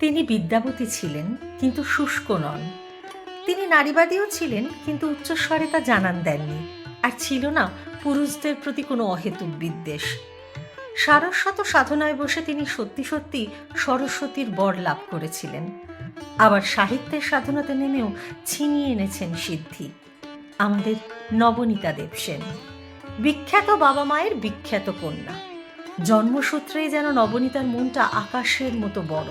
তিনি বিদ্যাবতী ছিলেন, কিন্তু শুষ্ক নন। তিনি নারীবাদীও ছিলেন, কিন্তু উচ্চস্বরে তা জানান দেননি, আর ছিল না পুরুষদের প্রতি কোনো অহেতুক বিদ্বেষ। সারস্বত সাধনায় বসে তিনি সত্যি সত্যি সরস্বতীর বর লাভ করেছিলেন। আবার সাহিত্যের সাধনাতে নেমেও ছিনিয়ে এনেছেন সিদ্ধি। আমাদের নবনীতা দেবসেন বিখ্যাত বাবা মায়ের বিখ্যাত কন্যা। জন্মসূত্রেই যেন নবনীতার মনটা আকাশের মতো বড়।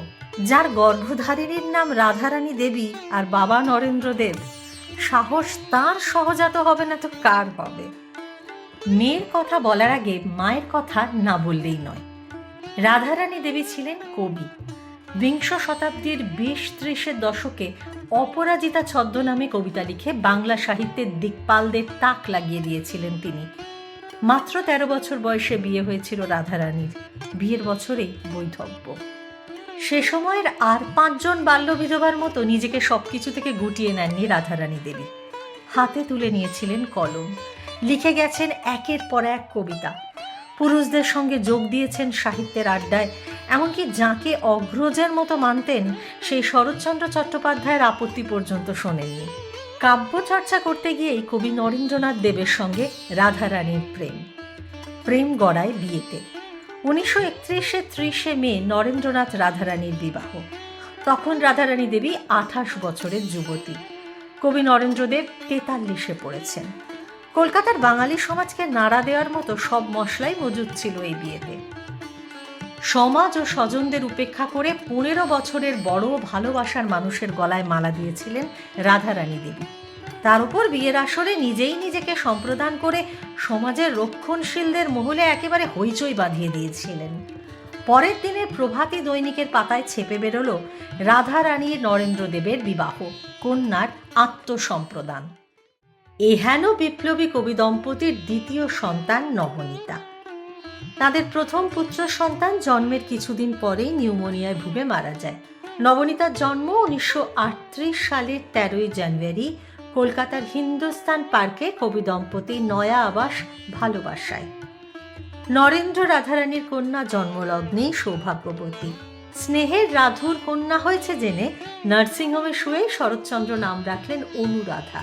যার গর্ভধারিণীর নাম রাধারানী দেবী আর বাবা নরেন্দ্র দেব সাহস তার সহজাত হবে না তো কার হবে? মেয়ের কথা বলার আগে মায়ের কথা না বললেই নয়। রাধারানী দেবী ছিলেন কবি। বিংশ শতাব্দীর বিশ ত্রিশের দশকে অপরাজিতা ছদ্মনামে কবিতা লিখে বাংলা সাহিত্যের দিকপালদের তাক লাগিয়ে দিয়েছিলেন তিনি। মাত্র তেরো বছর বয়সে বিয়ে হয়েছিল রাধারানীর। বিয়ের বছরেই বৈধব্য। সে সময়ের আর পাঁচজন বাল্য বিধবার মতো নিজেকে সবকিছু থেকে গুটিয়ে নেননি রাধারানী দেবী। হাতে তুলে নিয়েছিলেন কলম। লিখে গেছেন একের পর এক কবিতা। পুরুষদের সঙ্গে যোগ দিয়েছেন সাহিত্যের আড্ডায়। এমনকি যাকে অগ্রজের মতো মানতেন, সেই শরৎচন্দ্র চট্টোপাধ্যায়ের আপত্তি পর্যন্ত শোনেননি। কাব্য চর্চা করতে গিয়েই কবি নরেন্দ্রনাথ দেবের সঙ্গে রাধারানীর প্রেম। প্রেম গড়ায় বিয়েতে। উনিশশো একত্রিশে ত্রিশে মে নরেন্দ্রনাথ রাধারানীর বিবাহ। তখন রাধারানী দেবী আঠাশ বছরের যুবতী। কবি নরেন্দ্রদেব তেতাল্লিশে পড়েছেন। কলকাতার বাঙালি সমাজকে নাড়া দেওয়ার মতো সব মশলাই মজুদ ছিল এই বিয়েতে। সমাজ ও স্বজনদের উপেক্ষা করে পনেরো বছরের বড় ভালোবাসার মানুষের গলায় মালা দিয়েছিলেন রাধারানী দেবী। তার উপর বিয়ের আসরে নিজেই নিজেকে সম্প্রদান করে সমাজের রক্ষণশীলদের মহলে একেবারে হইচই বাঁধিয়ে দিয়েছিলেন। পরের দিনে প্রভাতী দৈনিকের পাতায় ছেপে বেরোলো রাধারানী নরেন্দ্র দেবের বিবাহ, কন্যার আত্মসম্প্রদান। এহেন বিপ্লবী কবি দম্পতির দ্বিতীয় সন্তান নবনীতা। তাদের প্রথম পুত্র সন্তান জন্মের কিছুদিন পরেই নিউমোনিয়ায় ভুগে মারা যায়। নবনীতার জন্ম উনিশশো আটত্রিশ সালের তেরোই জানুয়ারি কলকাতার হিন্দুস্তান পার্কে কবি দম্পতি নয়া আবাস ভালোবাসায়। নরেন্দ্র রাধারানীর কন্যা জন্মলগ্নে সৌভাগ্যবতী। স্নেহের রাধুর কন্যা হয়েছে জেনে নার্সিংহোমে শুয়ে শরৎচন্দ্র নাম রাখলেন অনুরাধা।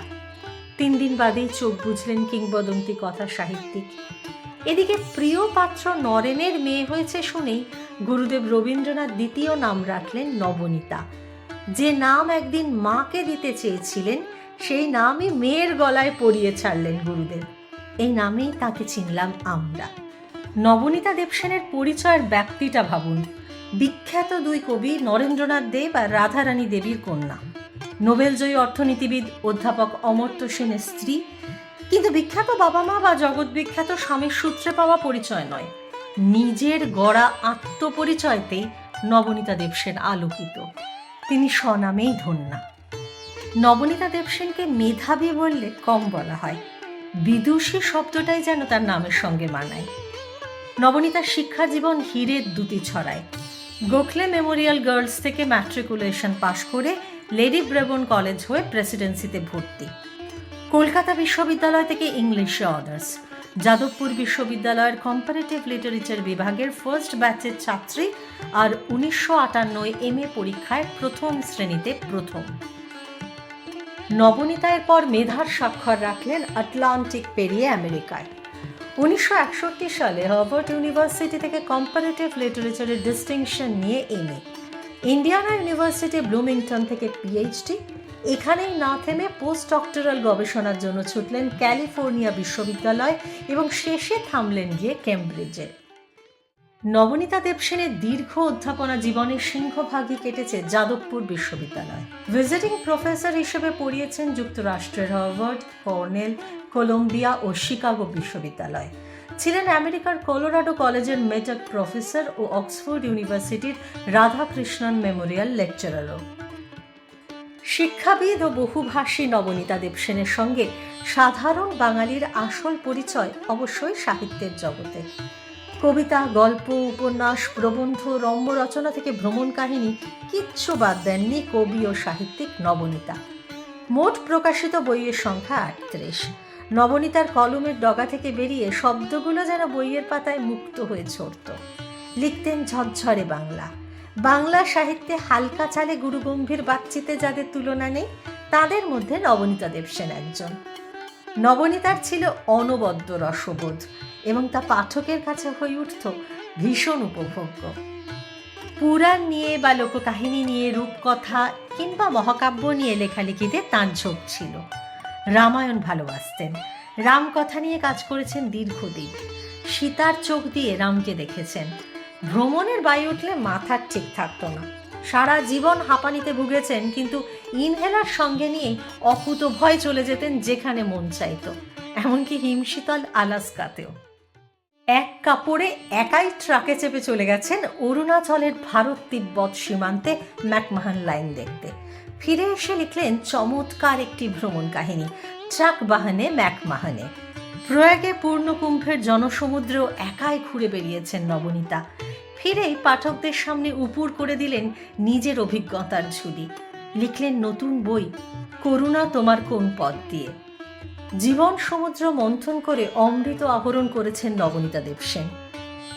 তিন দিন বাদেই চোখ বুঝলেন কিংবদন্তি কথা সাহিত্যিক এদিকে প্রিয় পাত্র নরেনের মেয়ে হয়েছে শুনেই গুরুদেব রবীন্দ্রনাথ দ্বিতীয় নাম রাখলেন নবনীতা। যে নাম একদিন মাকে দিতে চেয়েছিলেন, সেই নামই মেয়ের গলায় পরিয়ে ছাড়লেন গুরুদেব। এই নামেই তাকে চিনলাম আমরা। নবনীতা দেবসেনের পরিচয়ের ব্যক্তিটা ভাবুন। বিখ্যাত দুই কবি নরেন্দ্রনাথ দেব আর রাধারানী দেবীর কন্যা। নোবেলজয়ী অর্থনীতিবিদ অধ্যাপক অমর্ত্য সেনের স্ত্রী কিন্তু বিখ্যাত বাবা মা বা জগৎ বিখ্যাত স্বামীর সূত্রে পাওয়া পরিচয় নয়। নিজের গড়া আত্মপরিচয়তেই নবনীতা দেবসেন আলোকিত। তিনি স্বনামেই ধন্যা। নবনীতা দেবসেনকে মেধাবী বললে কম বলা হয়। বিদুষী শব্দটাই যেন তার নামের সঙ্গে মানায়। নবনীতার শিক্ষা জীবন হীরের দুটি ছড়ায়। গোখলে মেমোরিয়াল গার্লস থেকে ম্যাট্রিকুলেশন পাশ করে লেডি ব্রেবন কলেজ হয়ে প্রেসিডেন্সিতে ভর্তি। কলকাতা বিশ্ববিদ্যালয় থেকে ইংলিশে অনার্স। যাদবপুর বিশ্ববিদ্যালয়ের কম্পারেটিভ লিটারেচার বিভাগের ফার্স্ট ব্যাচের ছাত্রী আর উনিশশো আটান্নয় এম এ পরীক্ষায় প্রথম শ্রেণীতে প্রথম। নবনীতায়ের পর মেধার স্বাক্ষর রাখলেন আটলান্টিক পেরিয়ে আমেরিকায়। উনিশশো একষট্টি সালে হার্ভার্ড ইউনিভার্সিটি থেকে কম্পারেটিভ লিটারেচারের ডিস্টিংশন নিয়ে এম ইন্ডিয়ানা ইউনিভার্সিটি ব্লুমিংটন থেকে পিএইচডি এখানেই না থেমে পোস্ট ডক্টরাল গবেষণার জন্য ছুটলেন ক্যালিফোর্নিয়া বিশ্ববিদ্যালয় এবং শেষে থামলেন গিয়ে কেমব্রিজে। নবনীতা দেবসেনের দীর্ঘ অধ্যাপনা জীবনের সিংহভাগই কেটেছে যাদবপুর বিশ্ববিদ্যালয়। ভিজিটিং প্রফেসর হিসেবে পড়িয়েছেন যুক্তরাষ্ট্রের হার্ভার্ড, কর্নেল, কলম্বিয়া ও শিকাগো বিশ্ববিদ্যালয়। ছিলেন আমেরিকার কলোরাডো কলেজের মেটক প্রফেসর ও অক্সফোর্ড ইউনিভার্সিটির রাধাকৃষ্ণন মেমোরিয়াল লেকচারারও। শিক্ষাবিদ ও বহুভাষী নবনীতা দেবসেনের সঙ্গে সাধারণ বাঙালির আসল পরিচয় অবশ্যই সাহিত্যের জগতে। কবিতা, গল্প, উপন্যাস, প্রবন্ধ রম্য রচনা থেকে ভ্রমণ কাহিনী কিচ্ছু বাদ দেননি কবি ও সাহিত্যিক নবনীতা। মোট প্রকাশিত বইয়ের সংখ্যা আটত্রিশ। নবনীতার কলমের ডগা থেকে বেরিয়ে শব্দগুলো যেন বইয়ের পাতায় মুক্ত হয়ে ছড়ত লিখতেন ঝরঝরে বাংলা। বাংলা সাহিত্যে হালকা চালে গুরুগম্ভীর বাতচিতে যাদের তুলনা নেই, তাদের মধ্যে নবনীতা দেবসেন একজন। নবনীতার ছিল অনবদ্য রসবোধ এবং তা পাঠকের কাছে হয়ে উঠত ভীষণ উপভোগ্য। পুরাণ নিয়ে বা লোককাহিনী নিয়ে, রূপকথা কিংবা মহাকাব্য নিয়ে লেখালেখিতে তাঁর ঝোঁক ছিল। রামায়ণ ভালোবাসতেন। রামকথা নিয়ে কাজ করেছেন দীর্ঘদিন। সীতার চোখ দিয়ে রামকে দেখেছেন। ভ্রমণের বায়ু উঠলে মাথার ঠিক থাকতো না। সারা জীবন হাঁপানিতে ভুগেছেন, কিন্তু ইনহেলার সঙ্গে নিয়েই অকুত ভয় চলে যেতেন যেখানে মন চাইতো। এমনকি হিমশীতল আলাস্কাতেও। এক কাপড়ে একাই ট্রাকে চেপে চলে গেছেন অরুণাচলের ভারত তিব্বত সীমান্তে ম্যাকমাহান লাইন দেখতে। ফিরে এসে লিখলেন চমৎকার একটি ভ্রমণ কাহিনী, ট্রাক বাহানে ম্যাকমাহানে। প্রয়াগে পূর্ণকুম্ভের জনসমুদ্রেও একাই ঘুরে বেরিয়েছেন নবনীতা। ফিরেই পাঠকদের সামনে উপুর করে দিলেন নিজের অভিজ্ঞতার ঝুলি। লিখলেন নতুন বই, করুণা তোমার কোন পথ দিয়ে। জীবন সমুদ্র মন্থন করে অমৃত আহরণ করেছেন নবনীতা দেবসেন।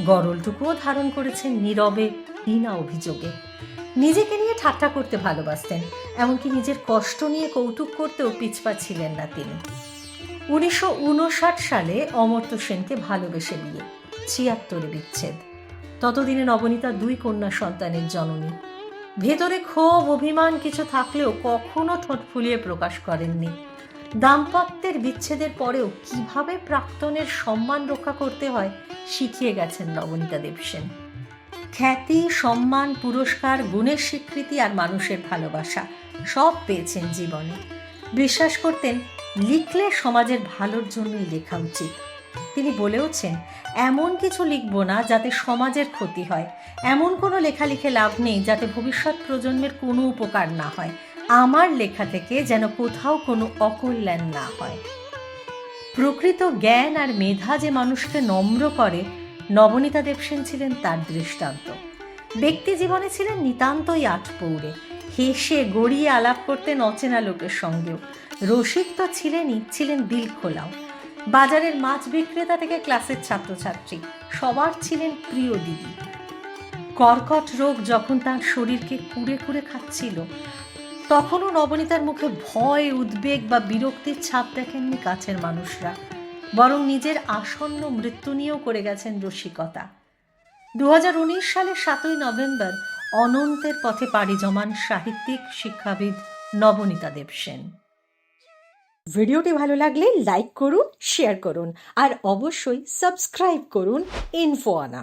গরলটুকুও ধারণ করেছেন নীরবে বিনা অভিযোগে। নিজেকে নিয়ে ঠাট্টা করতে ভালোবাসতেন, এমনকি নিজের কষ্ট নিয়ে কৌতুক করতেও পিছপা ছিলেন না তিনি। উনিশশো উনষাট সালে অমর্ত্য সেনকে ভালোবেসে বিয়ে, ছিয়াত্তরে বিচ্ছেদ। ততদিনে নবনীতা দুই কন্যা সন্তানের জননী। ভেতরে ক্ষোভ, অভিমান কিছু থাকলেও কখনো ঠোঁট ফুলিয়ে প্রকাশ করেননি। দাম্পত্যের বিচ্ছেদের পরেও কীভাবে প্রাক্তনের সম্মান রক্ষা করতে হয়, শিখিয়ে গেছেন নবনীতা দেবসেন। খ্যাতি, সম্মান, পুরস্কার, গুণের স্বীকৃতি আর মানুষের ভালোবাসা সব পেয়েছেন জীবনে। বিশ্বাস করতেন লিখলে সমাজের ভালোর জন্যই লেখা উচিত। তিনি বলেওছেন, এমন কিছু লিখব না যাতে সমাজের ক্ষতি হয়। এমন কোনো লেখা লিখে লাভ নেই যাতে ভবিষ্যৎ প্রজন্মের কোনো উপকার না হয়। আমার লেখা থেকে যেন কোথাও কোনো অকল্যাণ না হয়। প্রকৃত জ্ঞান আর মেধা যে মানুষকে নম্র করে, নবনীতা দেবসেন ছিলেন তার দৃষ্টান্ত। ব্যক্তি জীবনে ছিলেন নিতান্তই আটপৌরে। হেসে গড়িয়ে আলাপ করতেন অচেনা লোকের সঙ্গেও। রসিক তো ছিলেনই, ছিলেন দিল খোলাও বাজারের মাছ বিক্রেতা থেকে ক্লাসের ছাত্রছাত্রী। সবার ছিলেন প্রিয় দিদি। কর্কট রোগ যখন তার শরীরকে কুড়ে কুড়ে খাচ্ছিল, তখনও নবনীতার মুখে ভয়, উদ্বেগ বা বিরক্তির ছাপ দেখেননি কাছের মানুষরা। বরং নিজের আসন্ন মৃত্যু নিয়েও করে গেছেন রসিকতা। দু সালের সাতই নভেম্বর অনন্তের পথে পাড়ি জমান সাহিত্যিক, শিক্ষাবিদ নবনীতা দেবসেন ভিডিওটি ভালো লাগলে লাইক করুন শেয়ার করুন আর অবশ্যই সাবস্ক্রাইব করুন ইনফো আনা।